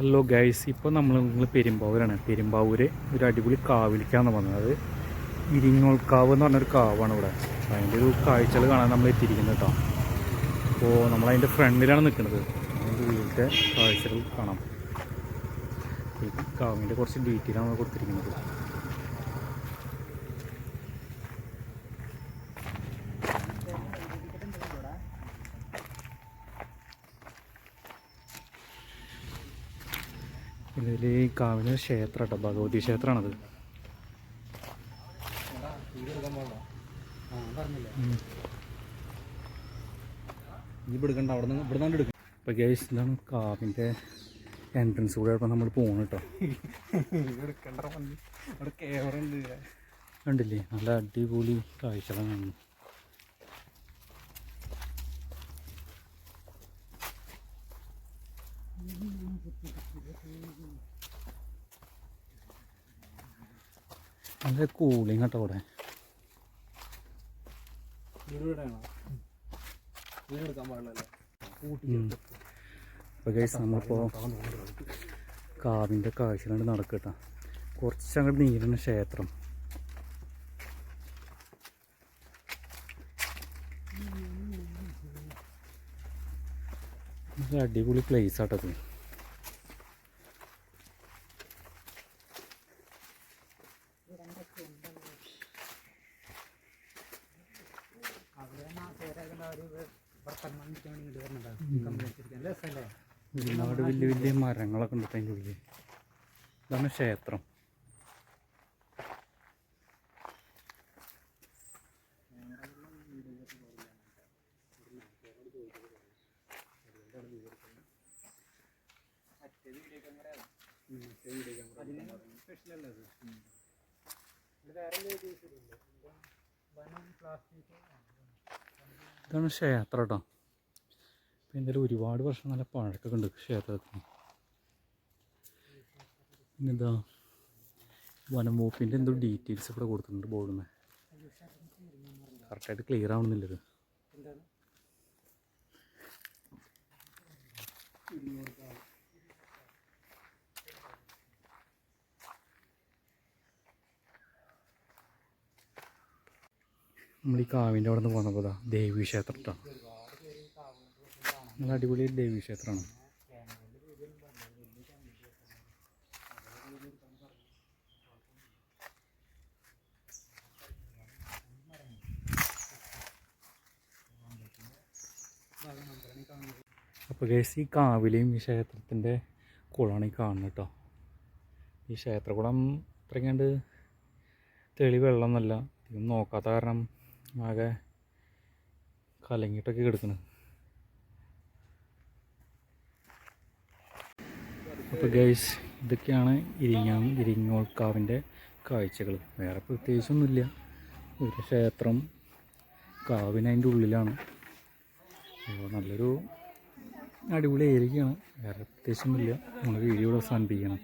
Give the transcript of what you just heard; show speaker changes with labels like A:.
A: Hello guys ഇപ്പോൾ നമ്മൾ നിങ്ങൾ പെരുമ്പാവൂരാണ്. പെരുമ്പാവൂര് ഒരു അടിപൊളി കാവിലേക്കാണ് വന്നത്. ഇരിങ്ങോൾക്കാവ് എന്ന് പറഞ്ഞൊരു കാവാണ് ഇവിടെ. അതിന്റെ ഒരു കാഴ്ചകൾ കാണാൻ നമ്മൾ എത്തിയിരിക്കുന്നത് കേട്ടോ. അപ്പോൾ നമ്മൾ അതിന്റെ ഫ്രണ്ടിലാണ് നിൽക്കുന്നത്. അതിന്റെ വീട്ടിലെ കാഴ്ചകൾ കാണാം. കാവിന്റെ കുറച്ച് ഡീറ്റെയിലാണ് കൊടുത്തിരിക്കുന്നത്. ഇതിൽ ഈ കാവിന് ക്ഷേത്രം കേട്ടോ ഭഗവതി ക്ഷേത്രമാണത് ഇപ്പോൾ ഗൈസ് ഇതാണ് കാവിന്റെ എൻട്രൻസ് കൂടെ ഇപ്പോൾ നമ്മൾ പോകണം കേട്ടോ കണ്ടില്ലേ? നല്ല അടിപൊളി കാഴ്ചകളാണ്. നല്ല കൂളിങ് കേട്ടോ ഇവിടെ. അപ്പോൾ ഗൈസ് നമ്മളിപ്പോൾ കാവിന്റെ കാഴ്ചകളുണ്ട് നടക്കട്ടോ കുറച്ചങ്ങോട്ട് നീരുന്ന ക്ഷേത്രം. അടിപൊളി പ്ലേസ് ആട്ടത് ഒരുപാട് വലിയ വലിയ മരങ്ങളൊക്കെ ഉണ്ട് അതിന്റെ ഉള്ളിൽ. ഇതാണ് ക്ഷേത്രം. ഇതാണ് ക്ഷേത്രം കേട്ടോ. ഇപ്പം എന്തായാലും ഒരുപാട് വർഷം നല്ല പഴക്കമൊക്കെ ഉണ്ട് ക്ഷേത്രത്തിന്. പിന്നെന്താ? വനംവകുപ്പിന്റെ എന്തോ ഡീറ്റെയിൽസ് ഇവിടെ കൊടുത്തിട്ടുണ്ട് ബോർഡിന് കറക്റ്റായിട്ട് ക്ലിയർ ആവണമെന്നില്ല ഇത് നമ്മൾ ഈ കാവിന്റെ അവിടെ നിന്ന് പോകുന്നപ്പോൾ ദാ ദേവി ക്ഷേത്രത്താണ് നല്ല അടിപൊളി ദേവി ക്ഷേത്രമാണ്. അപ്പോൾ കേസ് ഈ കാവിലെയും ഈ ക്ഷേത്രത്തിന്റെ കുളമാണ് ഈ കാണുന്നത് കേട്ടോ. ഈ ക്ഷേത്രകുളം അത്രയ്ക്കാണ്ട് തെളി വെള്ളമൊന്നുമല്ല ഇതൊന്നും നോക്കാത്ത കാരണം ആകെ കലങ്ങിയിട്ടൊക്കെ കിടക്കണം. അപ്പോൾ ഗൈസ് ഇതൊക്കെയാണ് ഇരിങ്ങാം ഇരിങ്ങോൾക്കാവിന്റെ കാഴ്ചകൾ വേറെ പ്രത്യേകിച്ചൊന്നുമില്ല. ഒരു ക്ഷേത്രം കാവിന് അതിന്റെ ഉള്ളിലാണ്. അപ്പോൾ നല്ലൊരു അടിപൊളി ഏരിയയാണ്. വേറെ പ്രത്യേകിച്ചൊന്നുമില്ല. നമ്മൾ വീഡിയോ അവസാനിപ്പിക്കണം.